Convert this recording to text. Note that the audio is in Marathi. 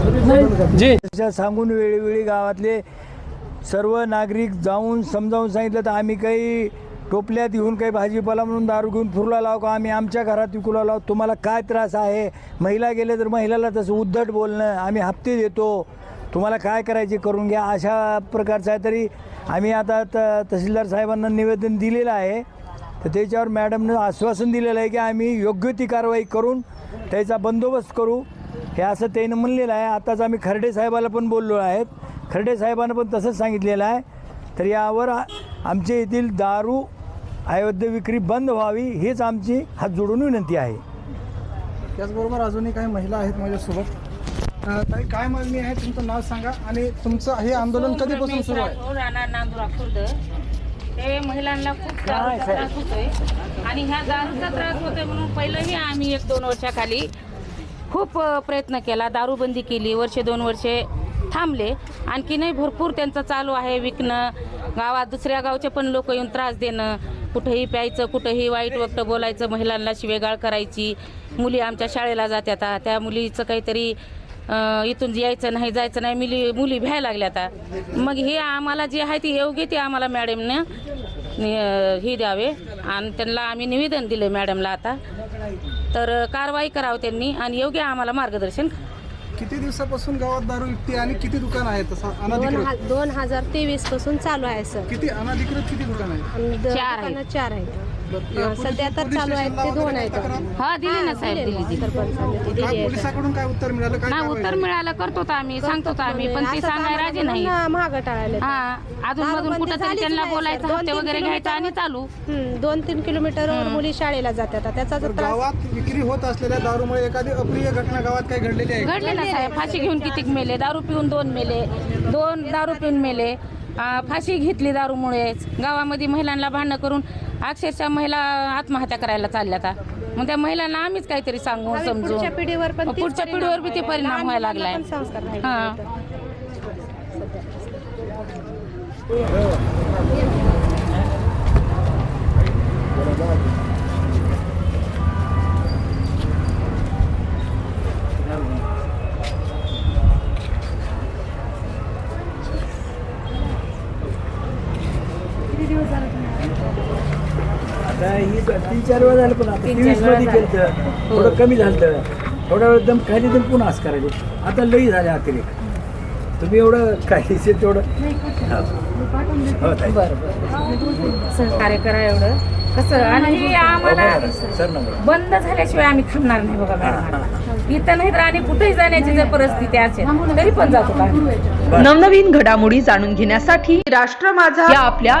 जी. सांगून वेळोवेळी गावातले सर्व नागरिक जाऊन समजावून सांगितलं तर आम्ही काही टोपल्यात येऊन काही भाजीपाला म्हणून दारू घेऊन फुरला लाव का? आम्ही आमच्या घरात विकूला लाव. तुम्हाला काय त्रास आहे? महिला गेले तर महिलाला तसं उद्धट बोलणं आम्ही हप्ते देतो. तुम्हाला काय करायचे करून घ्या. अशा प्रकारचं आहे तरी आम्ही आता त तहसीलदार साहेबांना निवेदन दिलेलं आहे. तर त्याच्यावर मॅडमनं आश्वासन दिलेलं आहे की आम्ही योग्य ती कारवाई करून त्याचा बंदोबस्त करू. हे असं त्यानं म्हणलेलं आहे. आताच आम्ही खर्डे साहेबाला पण बोललो आहेत. खर्डे साहेबांना पण तसंच सांगितलेलं आहे. तर यावर आमच्या येथील दारू अयोध्या विक्री बंद व्हावी हीच आमची हात जोडून विनंती आहे. त्याचबरोबर अजूनही काही महिला आहेत माझ्यासोबत. ताई काय मागणी आहे? तुमचं नाव सांगा आणि तुमचं हे आंदोलन कधीपासून सुरू आहे? खुर्द. ते महिलांना खूप त्रास होतोय. आणि ह्या दारूचा त्रास होतोय म्हणून पहिलंही आम्ही एक दोन वर्षाखाली खूप प्रयत्न केला. दारूबंदी केली. वर्षे दोन वर्षे थांबले. आणखीनही भरपूर त्यांचं चालू आहे विकणं. गावात दुसऱ्या गावचे पण लोक येऊन त्रास देणं. कुठंही प्यायचं कुठंही वाईट वक्त बोलायचं महिलांना शिवेगाळ करायची. मुली आमच्या शाळेला जात्यात त्या मुलीचं काहीतरी इथून यायचं नाही जायचं नाही. मुली मुली भ्यायला लागल्या आता. मग हे आम्हाला जे आहे ते योग्य ते आम्हाला मॅडमनं हे द्यावे. आणि त्यांना आम्ही निवेदन दिले मॅडमला आता. तर कारवाई करावं त्यांनी आणि योग्य आम्हाला मार्गदर्शन. किती दिवसापासून गावात दारू विकते आणि किती दुकान आहेत? दोन अनधिकृत. हा- दोन हजार तेवीसपासून चालू आहे सर. किती? अनधिकृत किती दुकान आहेत? द- चार आहेत. दुकानं चार आहेत. सध्या तर चालू आहेत ते दोन आहेत? हा दिली ना साहेब दिली दिली. सरपंचाने ती दिली काय आहे. पोलिसाकडून काय उत्तर मिळालं? काय नाही कारवाई उत्तर झाली? मिळालं करतो तर आम्ही सांगतो तर आम्ही पण ते सांगाय राजे नाही. महाग हा अजून मधून कुठं तरी त्यांना बोलायचं हप्ते वगैरे घ्यायचं आणि चालू. दोन तीन किलोमीटरवर मुली शाळेला जातात. आता त्याचा तर जर त्रास गावात विक्री होत असलेल्या दारूमुळे एखादी अप्रिय घटना गावात काही घडलेली आहे? घडलेलं साहेब. फाशी घेऊन कितीक मेले? दारू पिऊन दोन मेले. दोन दारू पिऊन मेले. आ, फाशी घेतली दारूमुळे गावामध्ये महिलांना भांडणं करून अक्षरशः महिला आत्महत्या करायला चालल्या आता मग त्या महिलांना आम्हीच काहीतरी सांगून पुढच्या समजून. पिढीवर पण तीच पुढच्या परिणाम पिढीवर बी ते व्हायला. परिणाम लहान व्हायला मुलांना लागलाय. पण संस्कार नाही हा. ही तीन चार वेळा झालं पण आता तीन तेवीसमध्ये वेळा केलं थोडं कमी झालं थोडा वेळ एकदम काही एकदम पुन्हा असं करायचे. आता लई झाले अतिरेक. तुम्ही एवढं काही तेवढं हा. हो, ताई. सहकार्य करा एवढं. कसं आणि हे आम्हाला सर नंबर. बंद झाल्याशिवाय आम्ही थांबणार नाही बघा मॅडम. इथं नाही तर आणि कुठेही जाण्याची जर परिस्थिती असेल तरी पण जातो आम्ही. नवनवीन घडामोडी जाणून घेण्यासाठी राष्ट्र माझा या आपल्या